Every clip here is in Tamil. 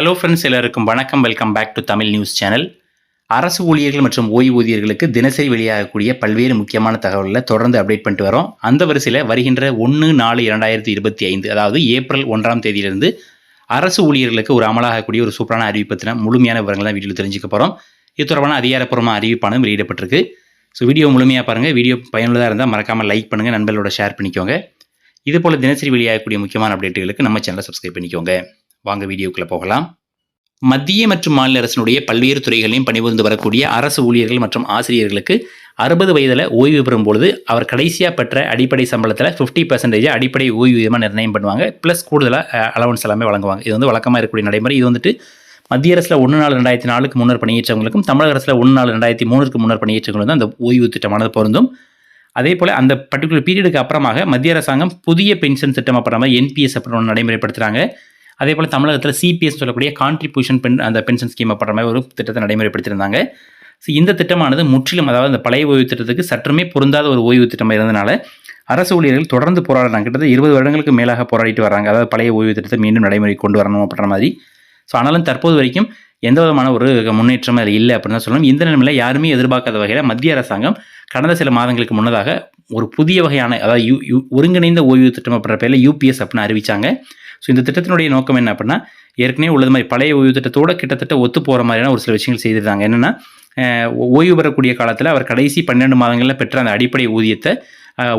ஹலோ ஃப்ரெண்ட்ஸ் எல்லாருக்கும் வணக்கம். Welcome back to Tamil news channel அரசு ஊழியர்கள் மற்றும் ஓய்வூதியர்களுக்கு தினசரி வெளியாகக்கூடிய பல்வேறு முக்கியமான தகவல்களை தொடர்ந்து அப்டேட் பண்ணிட்டு வரோம். அந்த வரிசையில் வருகின்ற ஒன்று நாலு இரண்டாயிரத்தி இருபத்தி ஐந்து அதாவது ஏப்ரல் ஒன்றாம் தேதியிலிருந்து அரசு ஊழியர்களுக்கு ஒரு அமலாகக்கூடிய ஒரு சூப்பரான அறிவிப்பு பற்றின முழுமையான விவரங்கள் தான் வீடியோவில் தெரிஞ்சுக்க போகிறோம் இது தொடர்பான அதிகாரப்பூர்வமான அறிவிப்பானது வெளியிடப்பட்டிருக்கு ஸோ வீடியோ முழுமையாக பாருங்கள் வீடியோ பயனுள்ளதாக இருந்தால் மறக்காமல் லைக் பண்ணுங்கள் நண்பர்களோட ஷேர் பண்ணிக்கோங்க. இதுபோல் தினசரி வெளியாகக்கூடிய முக்கியமான அப்டேட்டுகளுக்கு நம்ம சேனலை சப்ஸ்கிரைப் பண்ணிக்கோங்க. வாங்க வீடியோக்குள்ளே போகலாம். மத்திய மற்றும் மாநில அரசினுடைய பல்வேறு துறைகளையும் பணிபுரிந்து வரக்கூடிய அரசு ஊழியர்கள் மற்றும் ஆசிரியர்களுக்கு அறுபது வயதில் ஓய்வு பெறும் பொழுது அவர் கடைசியாக பெற்ற அடிப்படை சம்பளத்தில் ஃபிஃப்டி பர்சன்டேஜ் அடிப்படை ஓய்வூதியமாக நிர்ணயம் பண்ணுவாங்க. ப்ளஸ் கூடுதலாக அலவன்ஸ் எல்லாமே வழங்குவாங்க. இது வந்து வழக்கமாக இருக்கக்கூடிய நடைமுறை. இது வந்துட்டு மத்திய அரசில் ஒன்று நாலு ரெண்டாயிரத்தி நாலுக்கு முன்னர் பணியேற்றவங்களுக்கும் தமிழக அரசில் ஒன்று நாலு ரெண்டாயிரத்தி மூணுக்கு முன்னர் பணியேற்றவங்களுக்கும் தான் அந்த ஓய்வு திட்டமானது பொருந்தும். அதே போல் அந்த பர்டிகுலர் பீரியடுக்கு அப்புறமாக மத்திய அரசாங்கம் புதிய பென்ஷன் திட்டம் அப்புறமா என்பிஎஸ் அப்படின்னு நடைமுறைப்படுத்துகிறாங்க அதே போல் தமிழகத்தில் சிபிஎஸ் சொல்லக்கூடிய கான்ட்ரிபியூஷன் பென் அந்த பென்ஷன் ஸ்கீம் அப்புற மாதிரி ஒரு திட்டத்தை நடைமுறைப்படுத்தியிருந்தாங்க. ஸோ இந்த திட்டமானது முற்றிலும் அதாவது இந்த பழைய ஓய்வு திட்டத்துக்கு சற்றுமே பொருந்தாத ஒரு ஓய்வு திட்டம் இருந்தனால அரசு ஊழியர்கள் தொடர்ந்து போராடுறாங்க. கிட்டத்தட்ட இருபது வருடங்களுக்கு மேலாக போராடிட்டு வராங்க அதாவது பழைய ஓய்வு திட்டத்தை மீண்டும் நடைமுறை கொண்டு வரணும் அப்படின்ற மாதிரி. ஸோ ஆனாலும் தற்போது வரைக்கும் எந்த விதமான ஒரு முன்னேற்றம் அதில் இல்லை அப்படின்னு தான் சொல்லணும். இந்த நிலைமையில் யாருமே எதிர்பார்க்காத வகையில் மத்திய அரசாங்கம் கடந்த சில மாதங்களுக்கு முன்னதாக ஒரு புதிய வகையான அதாவது யூ ஒருங்கிணைந்த ஓய்வு திட்டம் அப்படின்ற பேரில் யூபிஎஸ் அப்படின்னு அறிவிச்சாங்க. ஸோ இந்த திட்டத்தினுடைய நோக்கம் என்ன அப்படின்னா ஏற்கனவே உள்ளது மாதிரி பழைய ஓய்வு திட்டத்தோட கிட்டத்தட்ட ஒத்து போகிற மாதிரியான ஒரு சில விஷயங்கள் செய்திருந்தாங்க. என்னென்னா ஓய்வு பெறக்கூடிய காலத்தில் அவர் கடைசி பன்னெண்டு மாதங்களில் பெற்ற அந்த அடிப்படை ஊதியத்தை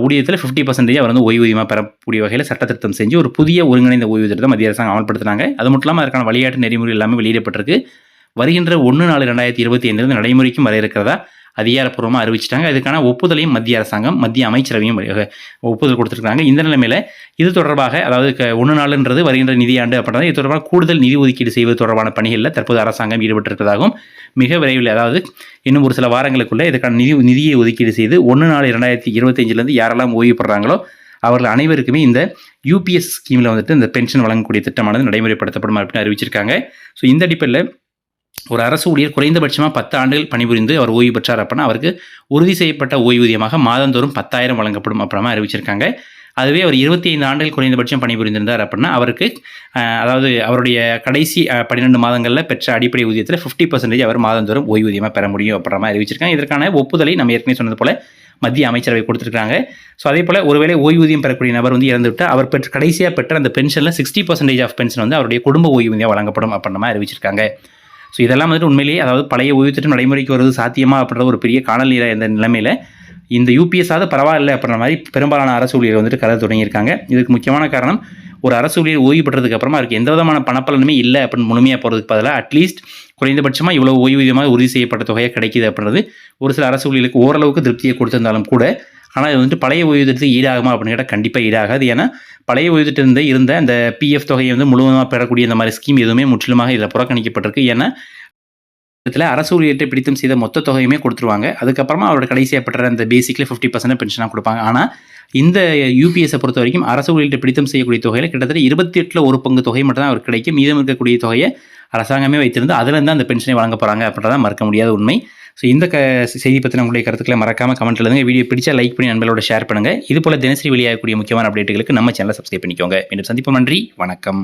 ஊதியத்தில் ஃபிஃப்டி பர்சன்டேஜ் அவர் வந்து ஓய்வூதியமாக பெறக்கூடிய வகையில் சட்ட திருத்தம் செஞ்சு ஒரு புதிய ஒருங்கிணைந்த ஓய்வு திட்டத்தை மத்திய அரசாங்கம் அமல்படுத்தினாங்க. அது மட்டும் இல்லாமல் அதற்கான வழிகாட்டு நெறிமுறை எல்லாமே வெளியிடப்பட்டிருக்கு. வருகின்ற ஒன்று நாலு ரெண்டாயிரத்தி இருபத்தி ஐந்து நடைமுறைக்கும் வர இருக்கிறதா? அதிகாரப்பூர்வமாக அறிவிச்சிட்டாங்க. இதுக்கான ஒப்புதலையும் மத்திய அரசாங்கம் மத்திய அமைச்சரவையும் ஒப்புதல் கொடுத்துருக்காங்க இந்த நிலைமையில் இது தொடர்பாக அதாவது ஒன்று நாளுன்றது வருகின்ற நிதியாண்டு அப்படின்னா இது தொடர்பாக கூடுதல் நிதி ஒதுக்கீடு செய்வது தொடர்பான பணிகளில் தற்போது அரசாங்கம் ஈடுபட்டிருப்பதாகவும் மிக விரைவில் அதாவது இன்னும் ஒரு சில வாரங்களுக்குள்ளே இதுக்கான நிதி நிதியை ஒதுக்கீடு செய்து ஒன்று நாலு இரண்டாயிரத்தி இருபத்தஞ்சிலேருந்து யாரெல்லாம் ஓய்வு பெறாங்களோ அவர்கள் அனைவருக்குமே இந்த யூபிஎஸ் ஸ்கீமில் வந்துட்டு இந்த பென்ஷன் வழங்கக்கூடிய திட்டமானது நடைமுறைப்படுத்தப்படும் அப்படின்னு அறிவிச்சிருக்காங்க. ஸோ இந்த அடிப்படையில் ஒரு அரசு ஊழியர் குறைந்தபட்சமாக பத்து ஆண்டுகள் பணிபுரிந்து அவர் ஓய்வு பெற்றார் அப்படின்னா அவருக்கு உறுதி செய்யப்பட்ட ஓய்வூதியமாக மாதந்தோறும் பத்தாயிரம் வழங்கப்படும் அப்புறமா அறிவிச்சிருக்காங்க. அதுவே அவர் இருபத்தி ஐந்து ஆண்டுகள் குறைந்தபட்சம் பணிபுரிந்திருந்தார் அப்படின்னா அவருக்கு அதாவது அவருடைய கடைசி பன்னிரெண்டு மாதங்களில் பெற்ற அடிப்படை ஊதியத்தில் ஃபிஃப்டி பர்சன்டேஜ் அவர் மாதந்தோறும் ஓய்வூதியமாக பெற முடியும் அப்புறமா அறிவிச்சிருக்காங்க. இதற்கான ஒப்புதலை நம்ம ஏற்கனவே சொன்னது போல் மத்திய அமைச்சரவை கொடுத்துருக்காங்க. ஸோ அதே போல் ஒருவேளை ஓய்வூதியம் பெறக்கூடிய நபர் வந்து இறந்துவிட்டு அவர் பெற்ற கடைசியாக பெற்ற அந்த பென்ஷனில் சிக்ஸ்டி பர்சன்டேஜ் ஆஃப் பென்ஷன் வந்து அவருடைய குடும்ப ஓய்வூதியம் வழங்கப்படும் அப்படின்ற மாதிரி அறிவிச்சிருக்காங்க. ஸோ இதெல்லாம் வந்துட்டு உண்மையிலேயே அதாவது பழைய ஓய்வு திட்டம் நடைமுறைக்கு வருவது சாத்தியமா அப்படின்ற ஒரு பெரிய காணல் இந்த நிலைமையில் இந்த யூபிஎஸ்ஸாவது பரவாயில்ல அப்படின்ற மாதிரி பெரும்பாலான அரசு ஊழியர் வந்துட்டு கதை தொடங்கியிருக்காங்க. இதுக்கு முக்கியமான காரணம் ஒரு அரசு ஊழியர் ஓய்வு பெற்றதுக்கு அப்புறமா அதுக்கு எந்த விதமான பணப்பலனுமே இல்லை அப்படின்னு முழுமையாக போகிறதுக்கு பதிலாக அட்லீஸ்ட் குறைந்தபட்சமாக இவ்வளோ ஓய்வூதியமாக உறுதி செய்யப்பட்ட தொகையை கிடைக்கிது அப்படின்றது ஒரு சில அரசு ஊழியர்களுக்கு ஓரளவுக்கு திருப்தியை கொடுத்திருந்தாலும் கூட ஆனால் இது வந்துட்டு பழைய ஓய்வூதியத்துக்கு ஈடாகுமா அப்படின்னு கேட்டால் கண்டிப்பாக ஈடாகாது. ஏன்னா பழைய ஓய்வூதியத்திலிருந்து இருந்த அந்த பிஎஃப் தொகையை வந்து முழுவதுமாக பெறக்கூடிய இந்த மாதிரி ஸ்கீம் எதுவுமே முற்றிலுமாக இதில் புறக்கணிக்கப்பட்டிருக்கு. ஏன்னா இதில் அரசு ஊழியர்கிட்ட பிடித்தம் செய்த மொத்த தொகையுமே கொடுத்துருவாங்க. அதுக்கப்புறமா அவரோட கடைசியாக பெற்ற அந்த பேசிக்கில் ஃபிஃப்டி பர்சன்ட் பென்ஷனாக கொடுப்பாங்க. ஆனால் இந்த யூபிஎஸை பொறுத்த வரைக்கும் அரசு ஊழியர்கிட்ட பிடித்தம் செய்யக்கூடிய தொகையில் கிட்டத்தட்ட இருபத்தி எட்டில் ஒரு பங்கு தொகை மட்டும் தான் அவர் கிடைக்கும். மீதம் இருக்கக்கூடிய தொகையை அரசாங்கமே வைத்திருந்து அதுலேருந்து அந்த பென்ஷனை வழங்க போகிறாங்க அப்படின்றத மறக்க முடியாத உண்மை. ஸோ இந்த க செய்தி பற்றின உங்களுடைய கருத்துக்களை மறக்காமல் கமெண்ட் எழுதுங்க வீடியோ பிடிச்சா லைக் பண்ணி நண்பர்களோட ஷேர் பண்ணுங்கள் இது போல் தினசரி வெளியாகக்கூடிய முக்கியமான அப்டேட்டுகளுக்கு நம்ம சேனலை சப்ஸ்கிரைப் பண்ணிக்கோங்க. மீண்டும் சந்திப்போம். நன்றி. வணக்கம்.